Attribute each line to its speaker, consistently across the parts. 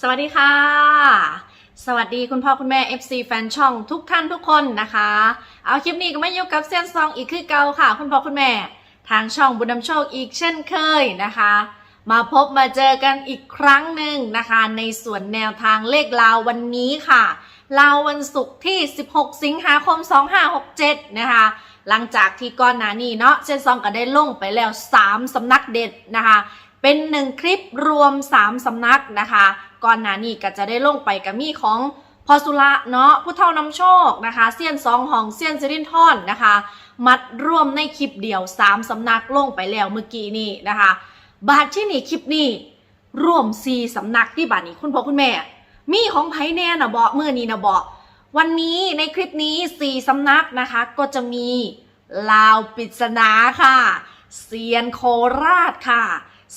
Speaker 1: สวัสดีค่ะ สวัสดีคุณพ่อคุณแม่ FC แฟนช่องทุกท่านทุกคนนะคะ เอาคลิปนี้ก็มาอยู่กับเซียนซองอีกคือเก่าค่ะ คุณพ่อคุณแม่ทางช่องบุญนำโชคอีกเช่นเคยนะคะ มาพบมาเจอกันอีกครั้งหนึ่งนะคะ ในส่วนแนวทางเลขลาววันนี้ค่ะลาววันศุกร์ที่ 16 สิงหาคม 2567 นะคะ หลังจากที่ก่อนหน้านี้เนาะเช่นซองก็ได้ลงไปแล้ว 3 สำนักเด็ดนะคะ เป็นหนึ่งคลิปรวม 3 สำนักนะคะ ก่อนหน้านี้ก็จะได้ลงไปกับมีของพอสุระเนาะผู้เท่านำโชคนะคะเซียนสองของเซียนซิรินทอนนะคะ มัดรวมในคลิปเดียว3สำนักลงไปแล้วเมื่อกี้นี้นะคะ บาทที่นี่คลิปนี้รวม4สำนักที่บาทนี้คุณพ่อคุณแม่ มีของไผแน่นะบอกเมื่อนี้นะบอกวันนี้ในคลิปนี้4สำนักนะคะ ก็จะมีลาวปริศนาค่ะเซียนโคราชค่ะ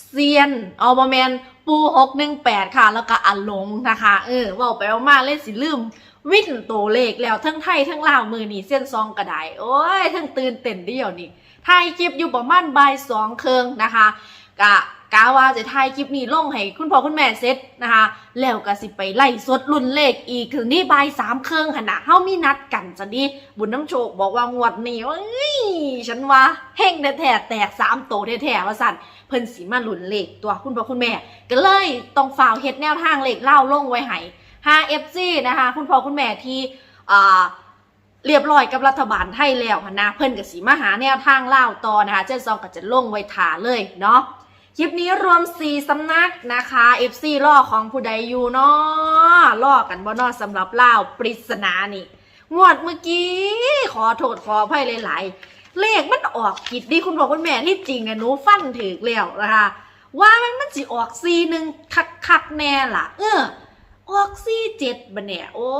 Speaker 1: เซียนออบแมน ปูหกหนึ่งแปดค่ะ แล้วก็อันลงนะคะ เออว่าไปเอามาเล่นสิลืมวิ่นตัวเลขแล้วทั้งไทยทั้งลาวมือนี่เส้นซองกระไดโอ้ยทั้งตื่นเต้นเดียวนี่ไทยคลิปอยู่ประมาณบ่ายสองเคิงนะคะกะ กาว่าจะถ่ายคลิปนี้ลงให้คุณพ่อคุณแม่เสร็จนะคะ แล้วก็สิไปไล่สดรุ่นเลขอีกถึงนี่บ่ายสามเคิงขนาดเฮามีนัดกันจะดีบุญน้ำโชคบอกว่างวดนี้เอ้ยฉันว่าเฮงแท้แตกสามโตแท้ๆว่าสั่นเพิ่นสีมาหลุนเลขตัวคุณพ่อคุณแม่ ก็เลยต้องฝ่าวเฮ็ดแนวทางเลขเล่าลงไว้ให้ 5FC นะคะ คุณพ่อคุณแม่ที่อ่าเรียบร้อยกับรัฐบาลไทยแล้วนะเพิ่นก็สิมาหาแนวทางเล่าต่อนะคะเจ้าซองก็จะลงไว้ถาเลยเนาะ คลิปนี้รวม4สำนักนะคะ FC ล่อของผู้ใดอยู่เนาะล่อกันบ่นอสำหรับเล่าปริศนานี่ งวดเมื่อกี้ ขอโทษขออภัยหลายๆ เลขมันออกผิดดิคุณบอกคุณแม่ที่จริงอะหนูฟันถือแล้วนะคะว่ามันมันสิออกซีหนึ่งคักคักแน่ล่ะ เออออกซีเจ็ดบันเนี่ย โอ้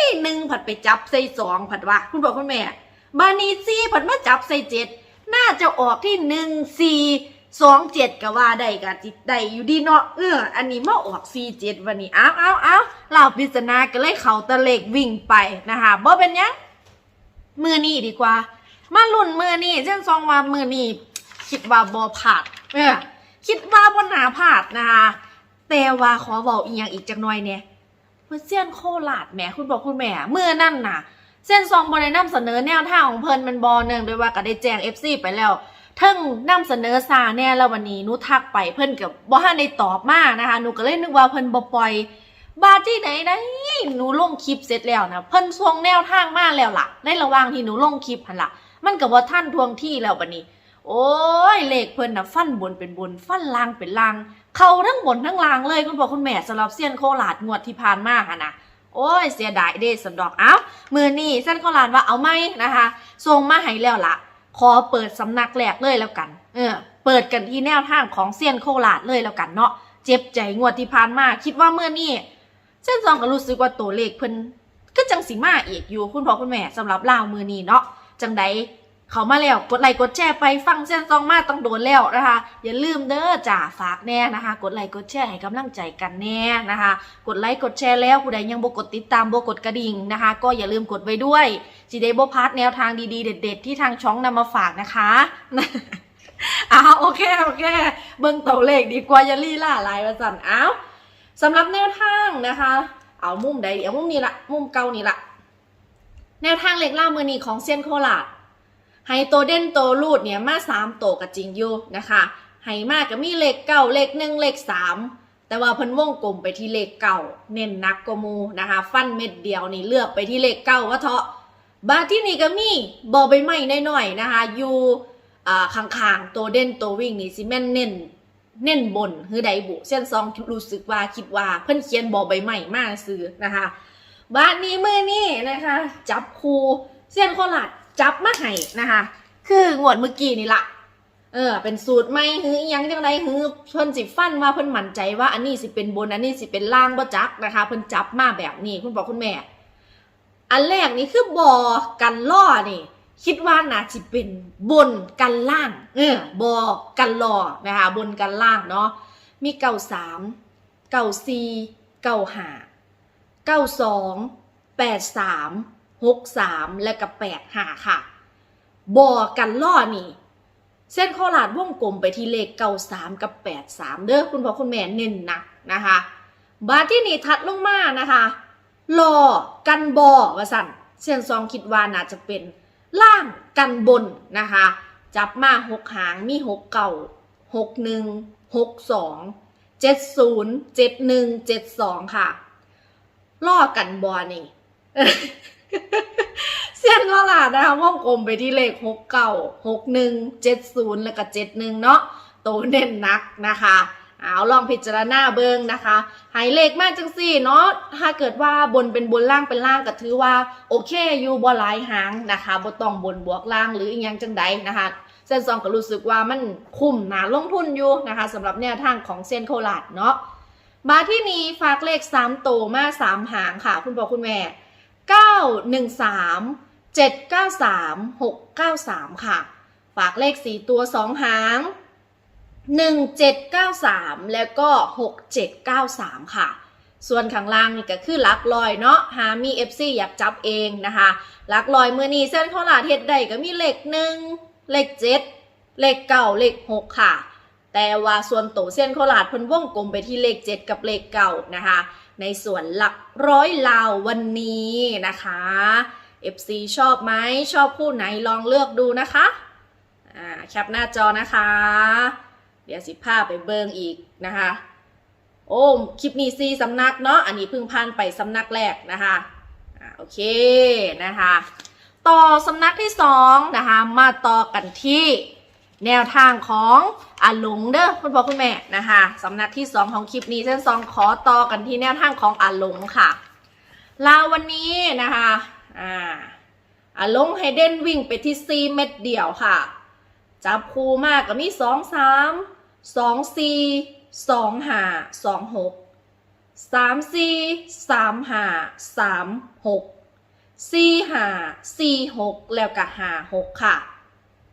Speaker 1: ยหนึ่งผัดไปจับใส่สองผัดว่าคุณบอกคุณแม่ บานีซีผัดมาจับใส่เจ็ดน่าจะออกที่หนึ่งสี่ สองเจ็ดก็ว่าได้กับจิตได้อยู่ดีเนาะเอออันนี้มาออกซีเจ็ดวันนี้อ้าวอ้าวอ้าวเหล่าริศนาก็เลยเขาตะเลกวิ่งไปนะคะบ่เป็นยังมือนี่ดีกว่า มาลุ่นมือนี่เช่นซองว่ามือนี่คิดว่าบอผาดเออคิดว่าบนหนาผาดนะคะแต่ว่าขอบอกอีกอย่างอีกจักหน่อยเนี่ยเพื่อเซียนโคลาดแหมคุณบอกคุณแม่เมื่อนั่นน่ะเส้นซองบอได้นำเสนอแนวทางของเพิ่นมันบอเนื่องโดวยว่าก็ได้แจ้ง FC ไปแล้ว ทิงนำเสนอซาแน่แล้ววันนี้หนูทักไปเพิ่นกับบ่ทันได้ตอบมานะคะหนูก็เลยนึกว่าเพิ่นบ่ปล่อย บาที่ไหนได้หนูลงคลิปเสร็จแล้วนะเพิ่นทวงแนวทางมาแล้วล่ะ ในระหว่างที่หนูลงคลิปหันล่ะ มันกับว่าท่านทวงที่แล้วบัดนี้ โอ้ยเลขเพิ่นน่ะฟันบนเป็นบน ฟันล่างเป็นล่าง เข้าทั้งบนทั้งล่างเลยคุณพ่อคุณแม่สำหรับเซียนโคราชงวดที่ผ่านมาค่ะนะโอ้ยเสียดายเด้สันดอกเอ้ามือนี่เส้นโคราชว่าเอาไหมนะคะส่งมาให้แล้วล่ะ ขอเปิดสำนักแรกเลยแล้วกัน เออ เปิดกันที่แนวทางของเซียนโคราชเลยแล้วกันเนาะ เจ็บใจงวดที่ผ่านมา คิดว่าเมื่อนี่เส้นซองก็รู้สึกว่าตัวเลขเพิ่นก็จังสีมาอีกอยู่คุณพ่อคุณแม่สำหรับลาวมือนี้เนาะ จังใด เขามาแล้วกดไลค์กดแชร์ไปฟังเส้นซองมาต้องโดนแล้วนะคะ อย่าลืมเด้อจ่าฝากแน่นะคะ กดไลค์กดแชร์ให้กำลังใจกันแน่นะคะ กดไลค์กดแชร์แล้วผู้ใดยังบกดติดตามบกดกระดิ่งนะคะ ก็อย่าลืมกดไว้ด้วยจีเดบพาร์ทแนวทางดีๆ เด็ด ๆ ที่ทางช่องนำมาฝากนะคะอ้าวโอเคโอเค เบิ่งตัวเลขดีกว่าอย่าลี่ล่าลายว่าสั่นอ้าวสำหรับแนวทางนะคะ เอามุมใดดีเอามุมนี้ละมุมเก่านี่ละแนวทางเล็กล่ามือนีของเซียนโคราช ไฮโตเด่นโตรูดเนี่ยมาสามโตกับจริงอยู่นะคะไฮมากก็มีเลขเก้าเลขหนึ่งเลขสามแต่ว่าเพิ่นวงกลมไปที่เลขเก้าเน้นนักกมูนะคะ ฟันเม็ดเดียวนี่เลือกไปที่เลขเก้าว่าเถาะบาทที่นี่ก็มีบอใบไม้น้อยๆนะคะอยู่ข้างๆโตเด่นโตวิ่งนี่สิแม่นเน้นเน้นบนคือใดบุเส้นซองรู้สึกว่าคิดว่าเพิ่นเขียนบอใบใหม่มาซื้อนะคะบาทนี้มือนี้นะคะ จับคูเส้นโคราช จับมาให้นะคะ คืองวดเมื่อกี้นี่ละเออ เป็นสูตรใหม่หืออิหยังจังไดหือเพิ่นสิฟันว่าเพิ่นมั่นใจว่าอันนี้สิเป็นบนอันนี้สิเป็นล่างบ่จักนะคะเพิ่นจับมาแบบนี้คุณบอกคุณแม่ อันแรกนี่คือบอกันล่อนี่ คิดว่าน่าจะเป็นบนกันล่าง เออ บอกันล่อนะคะบนกันล่างเนาะมีเก่าสามเก่าสี่เก่าห้าเก้าสองแปดสาม หกสามและกับแปดห้าค่ะ บอกัล่อนี่ เส้นข้อลาดวงกลมไปที่เลขเก้าสามกับแปดสามเด้อคุณพ่อคุณแม่เน้นหนักนะคะ บาทที่นี่ทัดลงมานะคะรอกันบอว่าสั่นเซียนซองคิดว่าน่าจะเป็นล่างกันบนนะคะ จับมาหกหางมีหกเก่าหกหนึ่งหกสองเจ็ดศูนย์เจ็ดหนึ่งเจ็ดสองค่ะล่อกันบอนี่ เส้นว่าล่ะนะคะวงกลมไปที่เลขหกเก้าหกหนึ่งเจ็ดศูนย์แล้วก็เจ็ดหนึ่งเนาะโตเน้นนักนะคะเอาลองพิจารณาเบิงนะคะหายเลขมากจังสี่เนาะถ้าเกิดว่าบนเป็นบนล่างเป็นล่างก็ถือว่าโอเคอยู่บ่หลายหางนะคะบ่ต้องบนบวกล่างหรืออีกอย่างจังใดนะคะเส้นซองก็รู้สึกว่ามันคุ้มนาลงทุนอยู่นะคะสำหรับแนวทางของเส้นโคราชเนาะมาที่นี้ฝากเลข3โตมา3หางค่ะ คุณพ่อคุณแม่ 913 793 693 ค่ะ ฝากเลข 4 ตัว 2 หาง 1793 แล้วก็ 6793 ค่ะ ส่วนข้างล่างนี่ก็คือลักลอยเนาะ หามี FC อยากจับเองนะคะลักลอยเมื่อนี้เส้นข้าวหลาดเฮ็ดได้ก็มีเลขหนึ่งเลขเจ็ดเลขเก้าเลขหกค่ะ แต่ว่าส่วนโตเส้นข้าวหลาดเพิ่นวงกลมไปที่เลขเจ็ดกับเลขเก้านะคะ ในส่วนหลักร้อยลาววันนี้นะคะ FC ชอบไหมชอบคู่ไหนลองเลือกดูนะคะอ่าแคปหน้าจอนะคะ เดี๋ยวสิพาไปเบิงอีกนะคะ โอ้คลิปนี้ซีสำนักเนาะอันนี้เพิ่งผ่านไปสำนักแรกนะคะอ่าโอเคนะคะ ต่อสำนักที่สองนะคะ มาต่อกันที่ แนวทางของอาหลงเด้อคุณพ่อคุณแม่นะคะสำนักที่สองของคลิปนี้เส้นสองขอต่อกันที่แนวทางของอาหลงค่ะลาวันนี้นะคะอ่าอาหลงให้เด่นวิ่งไปที่ 4 เม็ดเดียวค่ะ จับคู่มากก็มีสองสามสองสี่สองห้าสองหกสามซีสามหาสามหกซีหาซีหกแล้วก็ห้าหกค่ะ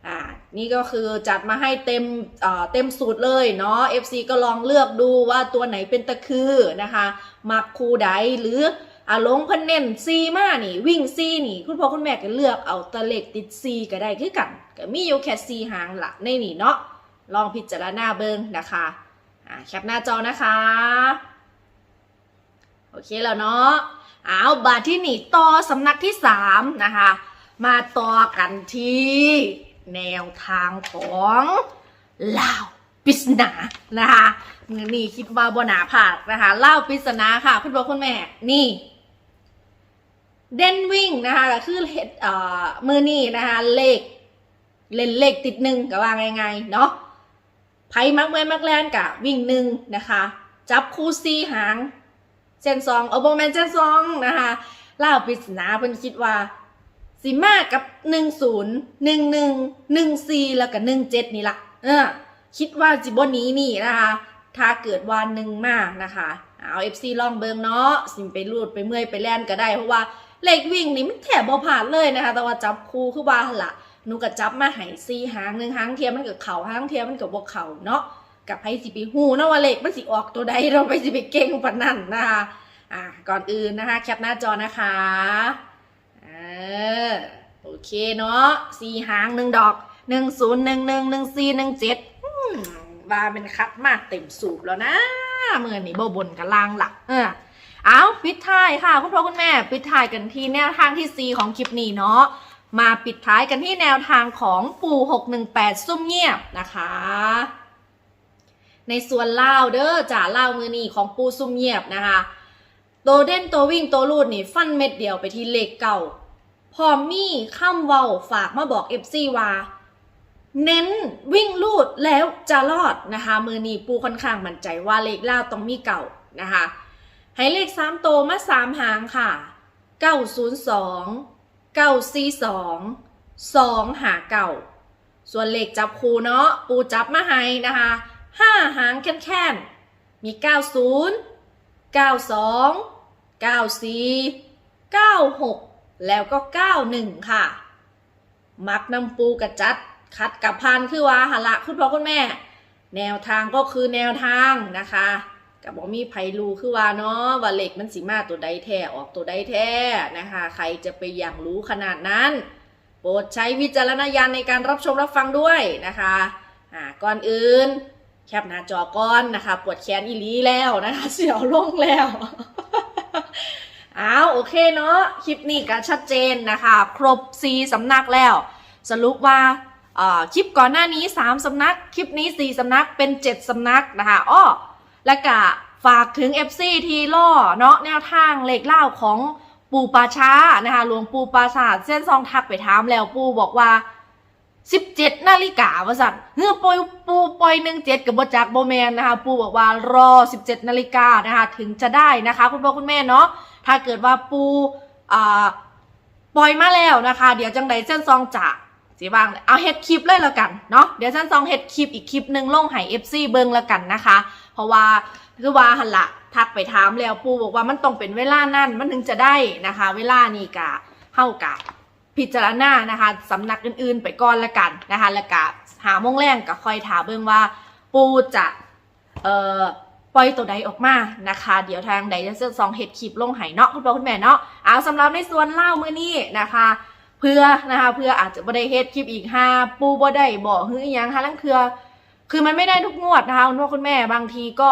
Speaker 1: อ่านี่ก็คือจัดมาให้เต็มเต็มสูตรเลยเนาะ FC ก็ลองเลือกดูว่าตัวไหนเป็นตะคือนะคะมักคู่ใดหรืออ่าลงเพันเน้นซีมานี่ วิ่งซีนี่ คุณพ่อคุณแม่ก็เลือกเอาตะเลขติดซีก็ได้คือกันก็มีอยู่แค่ซีหางละในนี่เนาะลองพิจารณาเบิงนะคะอ่าแคปหน้าจอนะคะโอเคแล้วเนาะเอาบาทที่หนีต่อสำนักที่สามนะคะ มาต่อกันที่ แนวทางของลาวปริศนานะคะนี่คิดว่าบนาผากนะคะเล่าปริศนาค่ะ คุณพ่อคุณแม่ นี่ เดนวิ่งนะคะก็คือเห็ดเอ่อมือนี่นะคะ เลข เล่นเลขติดหนึ่งก็ว่าไงๆเนาะไพ่มักแม่มักแลนกะวิ่งหนึ่งนะคะ จับคู่ซีหางเส้นสองเอาโบแมนเส้นสองนะคะเล่าปริศนาเพิ่นคิดว่า สิมากับหนึ่งศูนย์หนึ่งหนึ่งหนึ่งสี่แล้วก็หนึ่งเจ็ดนี่ละเออคิดว่าจิบนนี้นี่นะคะ ถ้าเกิดวันหนึ่งมากนะคะ เอาเอฟซีลองเบิงเนาะสิไปรูดไปเมื่อยไปแล่นก็ได้เพราะว่าเลขวิ่งนี่มันแถบบ่ผ่านเลยนะคะ แต่ว่าจับคู่คือว่าหั่นละหนูก็จับมาให้ซีหางหนึ่งหางเทียมมันกับเขาหางเทียมมันกับบ่เขาเนาะกับไพ่สิไปหูเนาะว่าเลขมันสิออกตัวใดเราไปสิไปเก่งปานนั้นนะคะอะก่อนอื่นนะคะ แคปหน้าจอนะคะ ออโอเคเนาะสี่หางหนึ่งดอกหนึ่งศูนย์หนึ่งหนึ่งหนึ่งสี่หนึ่งเจ็ดว่าเป็นคัดมากเต็มสูบแล้วนะเมื่อนี้บบนกันล่างหลัก เออเอาปิดท้ายค่ะ คุณพ่อคุณแม่ ปิดท้ายกันที่แนวทางที่4ของคลิปนี้เนาะมาปิดท้ายกันที่แนวทางของปู่618 ซุ่มเงียบนะคะ ในส่วนเล่าเด้อจ่าเล่ามือนีของปูซุ่มเงียบนะคะ โตเด่นโตวิ่งโตลูดนี่ ฟันเม็ดเดียวไปที่เลขเก่า พอมี่ข้ามเว้าฝากมาบอกเอฟซีว่า เน้นวิ่งลูดแล้วจะรอดนะคะ มือนีปูค่อนข้างมั่นใจว่าเลขล่าต้องมีเก่านะคะให้เลขสามโตมาสามหางค่ะเก้าศูนย์สองเก้าสี่สองสองหาเก่า ส่วนเลขจับคูเนาะปูจับมาให้นะคะห้าหางแค่นๆมีเก้าศูนย์92 94 96 แล้วก็ 91 ค่ะ มักนำปูกระจัด คัดกับพันคือว่าหละคุณพ่อคุณแม่ แนวทางก็คือแนวทางนะคะกับบอกมีไพรูคือว่าเนาะว่าเหล็กมันสีมาตัวใดแท้ออกตัวใดแท้นะคะ ใครจะไปอย่างรู้ขนาดนั้น โปรดใช้วิจารณญาณในการรับชมรับฟังด้วยนะคะอ่าก่อนอื่น แคปหน้าจอก่อนนะคะ ปวดแขนอีลีแล้วนะคะ เสียวลงแล้ว อ้าวโอเคเนาะคลิปนี้ก็ชัดเจนนะคะ ครบ4สำนักแล้ว สรุปว่าคลิปก่อนหน้านี้ 3สำนัก คลิปนี้ 4สำนักเป็น 7สำนักนะคะอ้อและก็ฝากถึง FC ทีล่อเนาะแนวทางเลขเล่าของปู่ปาช้านะคะหลวงปู่ปราสาทเส้นซองทักไปถามแล้วปู่บอกว่า 17นาฬิกาว่าสั่นเฮือปล่อยปูปอยหนึ่งเจ็ดกับบจักโบแมนนะคะ ปูบอกว่ารอ 17นาฬิกานะคะถึงจะได้นะคะ คุณพ่อคุณแม่เนาะ ถ้าเกิดว่าปูอ่าปล่อยมาแล้วนะคะ เดี๋ยวจังใดเส้นซองจะสีบางเอาเฮ็ดคลิปเลยแล้วกันเนาะเดี๋ยวเส้นซองเฮ็ดคลิปอีกคลิปหนึ่งลงให้ FC เบิ่งแล้วกันนะคะ เพราะว่าคือว่าหันละทักไปถามแล้วปูบอกว่ามันต้องเป็นเวลานั่นมันถึงจะได้นะคะ เวลานี่กะเท่ากับพิจารณานะคะสำนักอื่นๆ ไปก่อนละกันนะคะแล้วก็หาโมงแรงก็คอยถามเบิ่งว่าปูจะเอ่อ ปล่อยตัวใดออกมานะคะ เดี๋ยวทางใดจะเสื้อซองเห็ดคลิปลงไห้เนาะคุณพ่อคุณแม่เนาะเอาสำหรับในส่วนเล่ามื้อนี้นะคะ เพื่อนะคะเพื่ออาจจะบ่ได้เฮ็ดคลิปอีกห้าปูบ่ได้บอกฮืออยังฮะลังเคือคือมันไม่ได้ทุกงวดนะคะคุณพ่อคุณแม่บางทีก็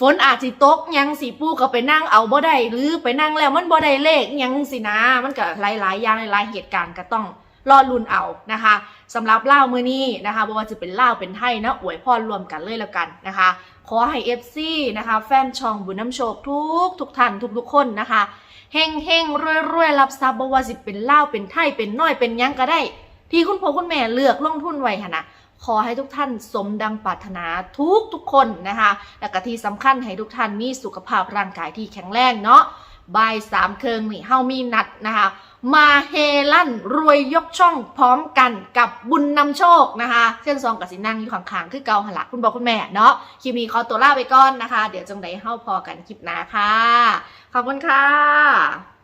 Speaker 1: ฝนอาจสิตกยังสีปูก็ไปนั่งเอาบ่ได้หรือไปนั่งแล้วมันบ่ได้เลขยังสินะมันก็หลายๆอย่างหลายๆเหตุการณ์ก็ต้อง รอลุนเอานะคะสำหรับเล่ามือนี้นะคะบ่ว่าจะเป็นเล่าเป็นไทยนะอวยพรรวมกันเลยแล้วกันนะคะ ขอให้ FC นะคะ แฟนช่องบุญน้ำโชคทุกทุกท่านทุกทุกคนนะคะเฮงเฮงรวยรวยรับทรัพย์บ่ว่าสิเป็นเล่าเป็นไทยเป็นน้อยเป็นยังก็ได้ ที่คุณพ่อคุณแม่เลือกลงทุนไว้หั่นนะขอให้ทุกท่านสมดังปรารถนาทุกทุกคนนะคะและก็ที่สำคัญให้ทุกท่านมีสุขภาพร่างกายที่แข็งแรงเนาะ บ่ายสามเคิงนี่เฮามีนัดนะคะ มาเฮลั่นรวยยกช่องพร้อมกันกับบุญนำโชคนะคะ เส้นซองกับสินั่งอยู่ข้างๆคือเกาหลักคุณบอกคุณแม่เนาะคลิปนี้ขอตัวลาไปก่อนนะคะ เดี๋ยวจังไดเฮาพอกันคลิปหน้าค่ะ ขอบคุณค่ะ